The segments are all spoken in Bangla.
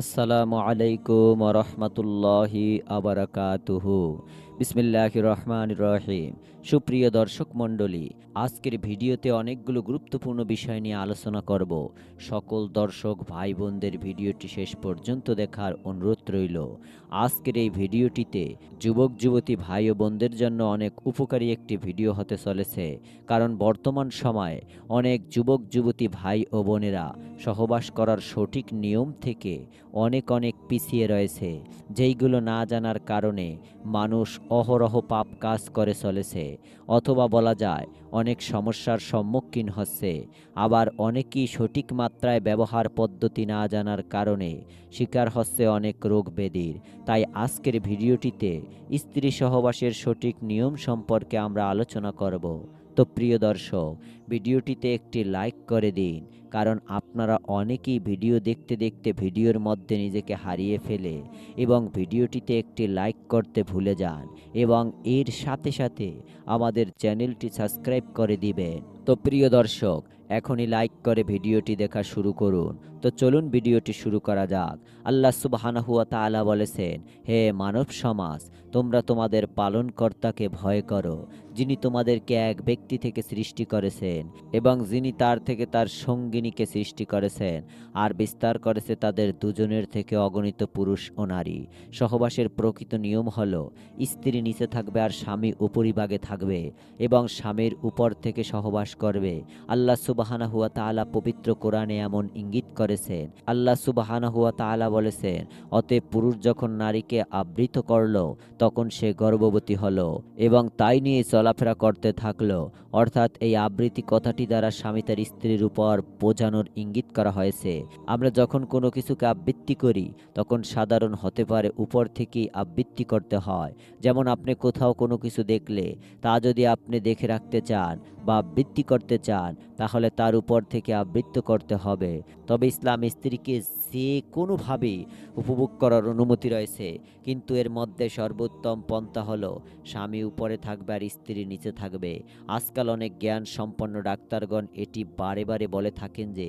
আসসালামু আলাইকুম রহমতুল্লাহি আবরাকাতুহু। বিসমিল্লাহ রহমান রহিম। সুপ্রিয় দর্শক মণ্ডলী, আজকের ভিডিওতে অনেকগুলো গুরুত্বপূর্ণ বিষয় নিয়ে আলোচনা করব। সকল দর্শক ভাই বোনদের ভিডিওটি শেষ পর্যন্ত দেখার অনুরোধ রইল। আজকের এই ভিডিওটিতে যুবক, যুবতী ভাই ও বোনদের জন্য অনেক উপকারী একটি ভিডিও হতে চলেছে। কারণ বর্তমান সময়ে অনেক যুবক, যুবতী ভাই ও বোনেরা সহবাস করার সঠিক নিয়ম থেকে অনেক অনেক পিছিয়ে রয়েছে, যেইগুলো না জানার কারণে মানুষ অহরহ পাপ কাজ করে চলেছে। অথবা বলা যায়, অনেক সমস্যার সম্মুখীন হচ্ছে, আবার অনেকেই সঠিক মাত্রায় ব্যবহার পদ্ধতি না জানার কারণে শিকার হচ্ছে অনেক রোগ ব্যাধির। তাই আজকের ভিডিওটিতে স্ত্রী সহবাসের সঠিক নিয়ম সম্পর্কে আমরা আলোচনা করব। তো প্রিয় দর্শক, ভিডিওটিতে একটি লাইক করে দিন, কারণ আপনারা অনেকেই ভিডিও দেখতে দেখতে ভিডিওর মধ্যে নিজেকে হারিয়ে ফেলে এবং ভিডিওটিতে একটি লাইক করতে ভুলে যান এবং এর সাথে সাথে আমাদের চ্যানেলটি সাবস্ক্রাইব করে দিবেন। তো প্রিয় দর্শক, এখনই লাইক করে ভিডিওটি দেখা শুরু করুন। তো চলুন ভিডিওটি শুরু করা যাক। আল্লাহ সুবাহানাহুয়া তাআলা বলেছেন, হে মানব সমাজ, তোমরা তোমাদের পালনকর্তাকে ভয় করো, যিনি তোমাদেরকে এক ব্যক্তি থেকে সৃষ্টি করেছেন এবং যিনি তার থেকে তার সঙ্গিনীকে সৃষ্টি করেছেন, আর বিস্তার করেছে তাদের দুজনের থেকে অগণিত পুরুষ ও নারী। সহবাসের প্রকৃত নিয়ম হল, স্ত্রী নিচে থাকবে আর স্বামী উপরিভাগে থাকবে এবং স্বামীর উপর থেকে সহবাস করবে। আল্লাহ সুবাহানা হুয়া তাআলা পবিত্র কোরআনে এমন ইঙ্গিত করেছেন। আল্লাহ সুবাহানা হুয়া তাআলা বলেছেন, অতএব পুরুষ যখন নারীকে আবৃত করল, তখন সে গর্ভবতী হলো এবং তাই নিয়ে চলাফেরা করতে থাকল। অর্থাৎ এই আবৃত্তি কথাটি দ্বারা স্বামী তার স্ত্রীর উপর বোঝানোর ইঙ্গিত করা হয়েছে। আমরা যখন কোনো কিছুকে আবৃত্তি করি, তখন সাধারণ হতে পারে উপর থেকেই আবৃত্তি করতে হয়। যেমন আপনি কোথাও কোনো কিছু দেখলে, তা যদি আপনি দেখে রাখতে চান বা আবৃত্তি করতে চান, তাহলে তার উপর থেকে আবৃত্ত করতে হবে। তবে ইসলাম স্ত্রীকে যে কোনোভাবেই উপভোগ করার অনুমতি রয়েছে, কিন্তু এর মধ্যে সর্বোত্তম পন্থা হলো, স্বামী উপরে থাকবে আর স্ত্রী নিচে থাকবে। আজকাল অনেক জ্ঞান সম্পন্ন ডাক্তারগণ এটি বারে বারে বলে থাকেন যে,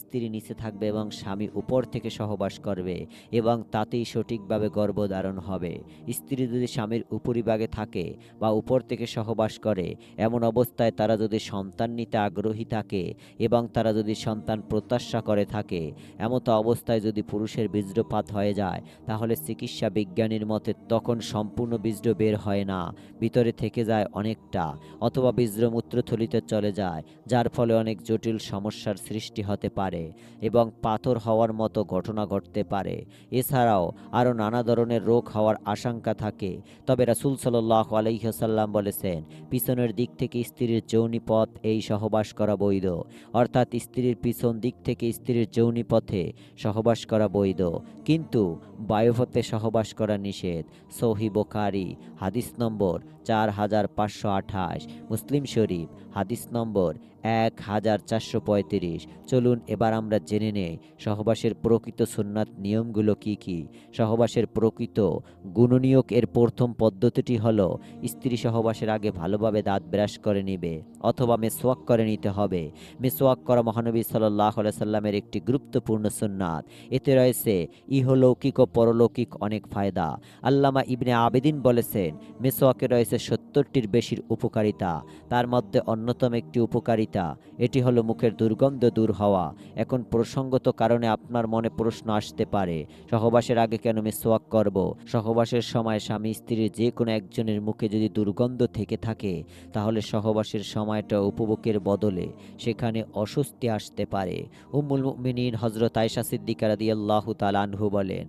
স্ত্রী নিচে থাকবে এবং স্বামী উপর থেকে সহবাস করবে এবং তাতেই সঠিকভাবে গর্ভধারণ হবে। স্ত্রী যদি স্বামীর উপরিভাগে থাকে বা উপর থেকে সহবাস করে, এমন অবস্থায় তারা যদি সন্তান নিতে আগ্রহী থাকে এবং তারা যদি সন্তান প্রত্যাশা করে থাকে, এমতো অবস্থায় যদি পুরুষের বীজ্রপাত হয়ে যায়, তাহলে চিকিৎসা বিজ্ঞানীর মতে তখন সম্পূর্ণ বীজ্র বের হয় না, ভিতরে থেকে যায় অনেকটা, অথবা বীজ্র মূত্রথলিতে চলে যায়, যার ফলে অনেক জটিল সমস্যার সৃষ্টি হতে পারে এবং পাথর হওয়ার মতো ঘটনা ঘটতে পারে। এছাড়াও আরও নানা ধরনের রোগ হওয়ার আশঙ্কা থাকে। তবে রাসুল সাল্লাহ আলহ্লাম বলেছেন, পিছনের দিক থেকে স্ত্রীর যৌনি পথ এই সহবাস করা বৈধ। অর্থাৎ স্ত্রীর পিছন দিক থেকে স্ত্রীর যৌনি পথে সহবাস করা বৈধ। কিন্তু বায়ুপথে সহবাস করা নিষেধ। সহি বোখারি, হাদিস নম্বর চার হাজার পাঁচশো আঠাশ। মুসলিম শরীফ, হাদিস নম্বর এক হাজার চারশো পঁয়ত্রিশ। চলুন এবার আমরা জেনে নেই, সহবাসের প্রকৃত সুন্নাত নিয়মগুলো কি কি? সহবাসের প্রকৃত গুণনীয়ক এর প্রথম পদ্ধতিটি হল, স্ত্রী সহবাসের আগে ভালোভাবে দাঁত ব্রাশ করে নিবে অথবা মেসোয়াক করে নিতে হবে। মেসোয়াক করা মহানবী সাল্লাহ সাল্লামের একটি গুরুত্বপূর্ণ সুন্নাত। এতে রয়েছে ইহলৌকিক পরলৌকিক অনেক ফায়দা। আল্লামা ইবনে আবেদিন বলেছেন, মেসোয়াকে রয়েছে সত্তরটির বেশির উপকারিতা, তার মধ্যে অন্যতম একটি উপকারিতা, এটি হলো মুখের দুর্গন্ধ দূর হওয়া। এখন প্রসঙ্গত কারণে আপনার মনে প্রশ্ন আসতে পারে, সহবাসের আগে কেন মেসোয়াক করব? সহবাসের সময় স্বামী স্ত্রীর যে কোনো একজনের মুখে যদি দুর্গন্ধ থেকে থাকে, তাহলে সহবাসের সময়টা উপভোগের বদলে সেখানে অস্বস্তি আসতে পারে। উম্মুল মুমিনিন হজরত আয়সা সিদ্দিকা রাদিয়াল্লাহু তাআলা আনহু বলেন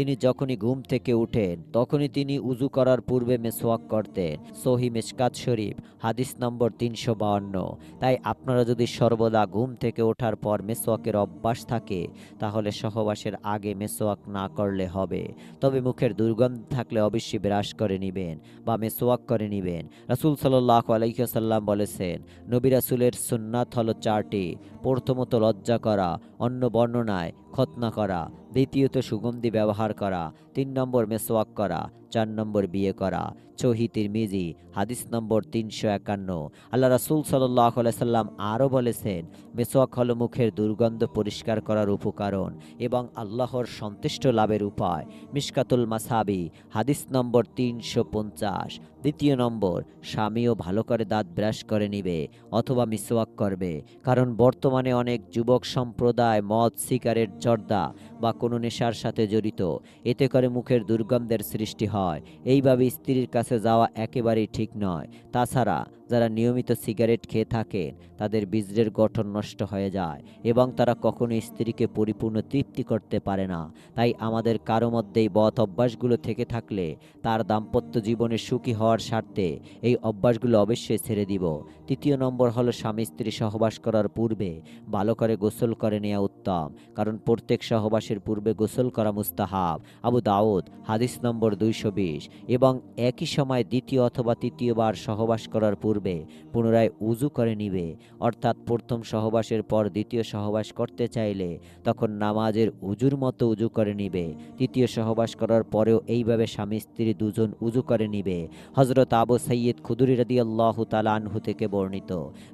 তিনি যখনই ঘুম থেকে উঠেন, তখনই তিনি উজু করার পূর্বে মেসোয়াক করতেন। সহি মেশকাত শরীফ, হাদিস নম্বর তিনশো বাউন্ন তাই আপনারা যদি সর্বদা ঘুম থেকে ওঠার পর মেসোয়াকের অভ্যাস থাকে, তাহলে সহবাসের আগে মেসোয়াক না করলে হবে। তবে মুখের দুর্গন্ধ থাকলে অবশ্যই ব্রাশ করে নেবেন বা মেসোয়াক করে নেবেন। রাসুল সাল্লাহ আলাইসাল্লাম বলেছেন, নবী রাসুলের সুন্নাত হলো চারটি। প্রথমত লজ্জা করা, অন্য বর্ণনায় খতনা করা। দ্বিতীয়ত সুগন্ধি ব্যবহার করা। তিন নম্বর মেসোয়াক করা, চার নম্বর বিয়ে করা। চহি তিরমিজি, হাদিস নম্বর তিনশো একান্ন। আল্লাহ রাসুল সাল্লাম আরও বলেছেন মেসোয়াক হল মুখের দুর্গন্ধ পরিষ্কার করার উপকরণ এবং আল্লাহর সন্তুষ্ট লাভের উপায়। মিশকাতুল মাসাবি, হাদিস নম্বর তিনশো পঞ্চাশ। দ্বিতীয় নম্বর, স্বামীও ভালো করে দাঁত ব্রাশ করে নিবে অথবা মিসওয়াক করবে। কারণ বর্তমানে অনেক যুবক সম্প্রদায় মদ, সিগারেট, জর্দা বা কোনো নেশার সাথে জড়িত। এতে করে মুখের দুর্গন্ধের সৃষ্টি হয়। এইভাবে স্ত্রীর কাছে যাওয়া একেবারেই ঠিক নয়। তাছাড়া, যারা নিয়মিত সিগারেট খেয়ে থাকেন, তাদের বীজের গঠন নষ্ট হয়ে যায় এবং তারা কখনো স্ত্রীকে পরিপূর্ণ তৃপ্তি করতে পারে না। তাই আমাদের কারও মধ্যেই বদ অভ্যাসগুলো থেকে থাকলে তার দাম্পত্য জীবনে সুখী হওয়ার স্বার্থে এই অভ্যাসগুলো অবশ্যই ছেড়ে দিব। তৃতীয় নম্বর হলো স্বামী স্ত্রী সহবাস করার পূর্বে ভালো করে গোসল করে নেওয়া উত্তম। কারণ প্রত্যেক সহবাসের পূর্বে গোসল করা মুস্তাহাব। আবু দাউদ, হাদিস নম্বর দুইশো বিশ, এবং একই সময় দ্বিতীয় অথবা তৃতীয়বার সহবাস করার পূর্বে পুনরায় উজু করে নিবে। অর্থাৎ প্রথম সহবাসের পর দ্বিতীয় সহবাস করতে চাইলে তখন নামাজের উজুর মতো উজু করে নিবে। তৃতীয় সহবাস করার পরেও এইভাবে স্বামী স্ত্রী দুজন উজু করে নিবে। হজরত আবু সৈয়দ খুদুরি রদি আল্লাহ আনহু থেকে বর্ণিত।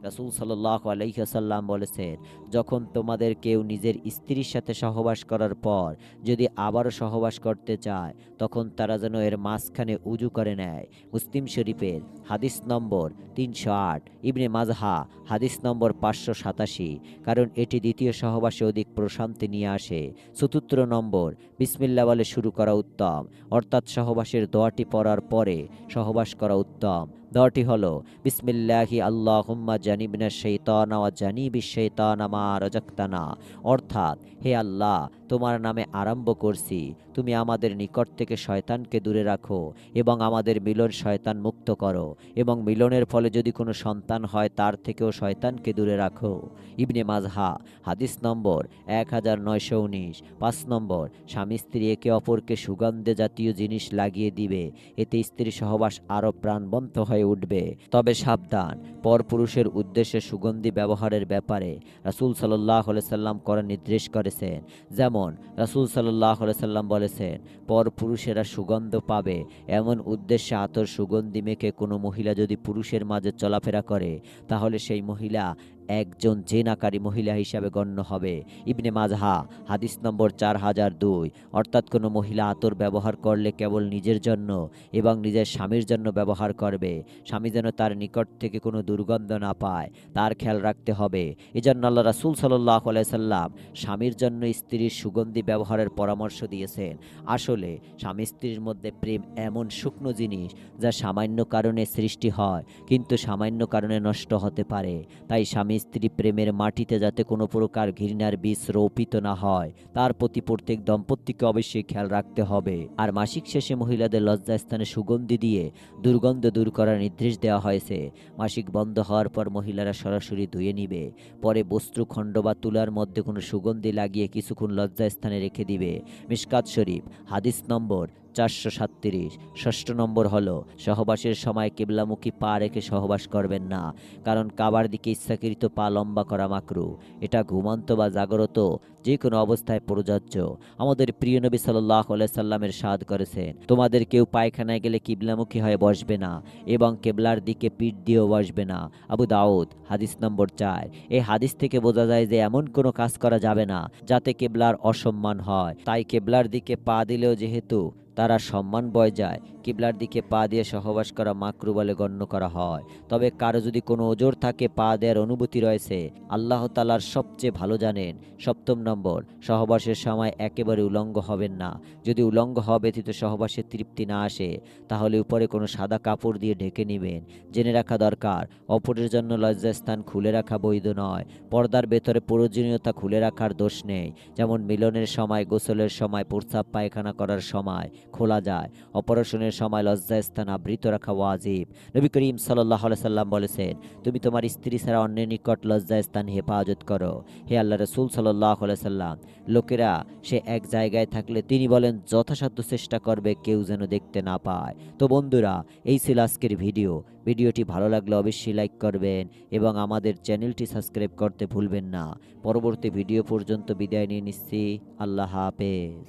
রাসুল সাল্লাহ আলহিহাসাল্লাম বলেছেন, যখন তোমাদের কেউ নিজের স্ত্রীর সাথে সহবাস করার পর যদি আবারও সহবাস করতে চায়, তখন তারা যেন এর মাঝখানে উজু করে নেয়। মুসলিম শরীফের হাদিস নম্বর তিনশো আট, ইবনে মাজহা, হাদিস নম্বর পাঁচশো সাতাশি, কারণ এটি দ্বিতীয় সহবাসে অধিক প্রশান্তি নিয়ে আসে। চতুর্থ নম্বর, বিসমিল্লা বলে শুরু করা উত্তম, অর্থাৎ সহবাসের দোয়াটি পড়ার পরে সহবাস করা উত্তম। দোয়াটি হলো, বিসমিল্লাহি আল্লাহ হুম্মা জানিবিনা শৈতানা ওয়া জানিবি শৈতানা মা রজাক্তানা। অর্থাৎ, হে আল্লাহ, তোমার নামে আরম্ভ করছি। তুমি আমাদের নিকট থেকে শয়তানকে দূরে রাখো এবং আমাদের মিলন শয়তান মুক্ত করো এবং মিলনের ফলে যদি কোনো সন্তান হয়, তার থেকেও শয়তানকে দূরে রাখো। ইবনে মাজহা, হাদিস নম্বর এক হাজার নয়শো উনিশ। পাঁচ নম্বর, স্বামী স্ত্রী একে অপরকে সুগন্ধে জাতীয় জিনিস লাগিয়ে দিবে। এতে স্ত্রী সহবাস আরও প্রাণবন্ত হয়ে উঠবে। তবে সাবধান, পরপুরুষের উদ্দেশ্যে সুগন্ধি ব্যবহারের ব্যাপারে রাসুল সাল্লাহ সাল্লাম করার নির্দেশ করেছেন। যেমন, রাসুল সাল্লাহ সাল্লাম বলেছেন, পরপুরুষেরা সুগন্ধ পাবে, এমন উদ্দেশ্যে আতর সুগন্ধি মেখে কোনো মহিলা যদি পুরুষের মাঝে চলাফেরা করে, তাহলে সেই মহিলা একজন জেনাকারী মহিলা হিসাবে গণ্য হবে। ইবনে মাজহা, হাদিস নম্বর চার হাজার দুই। অর্থাৎ কোনো মহিলা আতর ব্যবহার করলে কেবল নিজের জন্য এবং নিজের স্বামীর জন্য ব্যবহার করবে। স্বামী যেন তার নিকট থেকে কোনো দুর্গন্ধ না পায়, তার খেয়াল রাখতে হবে। এজন্য আল্লাহ রাসুল সাল্লাহ সাল্লাম স্বামীর জন্য স্ত্রীর সুগন্ধি ব্যবহারের পরামর্শ দিয়েছেন। আসলে, স্বামী স্ত্রীর মধ্যে প্রেম এমন শুকনো জিনিস যা সামান্য কারণে সৃষ্টি হয়, কিন্তু সামান্য কারণে নষ্ট হতে পারে। তাই স্বামী স্ত্রী প্রেমের মাটিতে যাতে কোনো প্রকার ঘৃণার বীজ রোপিত না হয়, তার প্রতি প্রত্যেক দম্পতিকে অবশ্যই খেয়াল রাখতে হবে। আর মাসিক শেষে মহিলাদের লজ্জাস্থানে সুগন্ধি দিয়ে দুর্গন্ধ দূর করার নির্দেশ দেওয়া হয়েছে। মাসিক বন্ধ হওয়ার পর মহিলারা সরাসরি ধুয়ে নিবে। পরে বস্ত্রখণ্ড বা তুলার মধ্যে কোনো সুগন্ধি লাগিয়ে কিছুক্ষণ লজ্জাস্থানে রেখে দিবে। মিসকাত শরীফ, হাদিস নম্বর চারশো সাতত্রিশ। ষষ্ঠ নম্বর হলো, সহবাসের সময় কেবলামুখী পা রেখে সহবাস করবেন না, কারণ কাবার দিকে ইচ্ছাকৃত পা লম্বা করা মাকরু। এটা ঘুমন্ত বা জাগ্রত যে কোনো অবস্থায় প্রযোজ্য। আমাদের প্রিয় নবী সাল্লাহ সাল্লামের সাদ করেছেন, তোমাদের কেউ পায়খানায় গেলে কিবলামুখী হয়ে বসবে না এবং কেবলার দিকে পিঠ দিয়েও বসবে না। আবু দাউদ, হাদিস নম্বর চার। এই হাদিস থেকে বোঝা যায় যে এমন কোনো কাজ করা যাবে না, যাতে কেবলার অসম্মান হয়। তাই কেবলার দিকে পা দিলেও যেহেতু তারা সম্মান বয় যায়। কিবলার দিকে পা দিয়ে সহবাস করা মাকরু বলে গণ্য করা হয়। তবে কারও যদি কোনো ওজোর থাকে, পা দেওয়ার অনুভূতি রয়েছে, আল্লাহ তালার সবচেয়ে ভালো জানেন। সপ্তম নম্বর, সহবাসের সময় একেবারে উলঙ্গ হবেন না। যদি উলঙ্গ হওয়া ব্যতীত সহবাসের তৃপ্তি না আসে, তাহলে উপরে কোনো সাদা কাপড় দিয়ে ঢেকে নেবেন। জেনে রাখা দরকার, অপরের জন্য লজ্জাস্থান খুলে রাখা বৈধ নয়। পর্দার ভেতরে প্রয়োজনীয়তা খুলে রাখার দোষ নেই। যেমন মিলনের সময়, গোসলের সময় প্রস্রাব পায়খানা করার সময় খোলা যায়। অপারেশনের সময় লজ্জাস্থান আবৃত রাখা ওয়াজিব। নবী করিম সাল্লাহ সাল্লাম বলেছেন, তুমি তোমার স্ত্রী ছাড়া অন্যের নিকট লজ্জাস্থান হেফাজত করো। হে আল্লাহ রসুল সাল্লাহ সাল্লাম, লোকেরা সে এক জায়গায় থাকলে তিনি বলেন, যথাসাধ্য চেষ্টা করবে কেউ যেন দেখতে না পায়। তো বন্ধুরা, এই ছিল আজকের ভিডিও। ভিডিওটি ভালো লাগলে অবশ্যই লাইক করবেন এবং আমাদের চ্যানেলটি সাবস্ক্রাইব করতে ভুলবেন না। পরবর্তী ভিডিও পর্যন্ত বিদায় নিয়ে নিচ্ছি। আল্লাহ হাফেজ।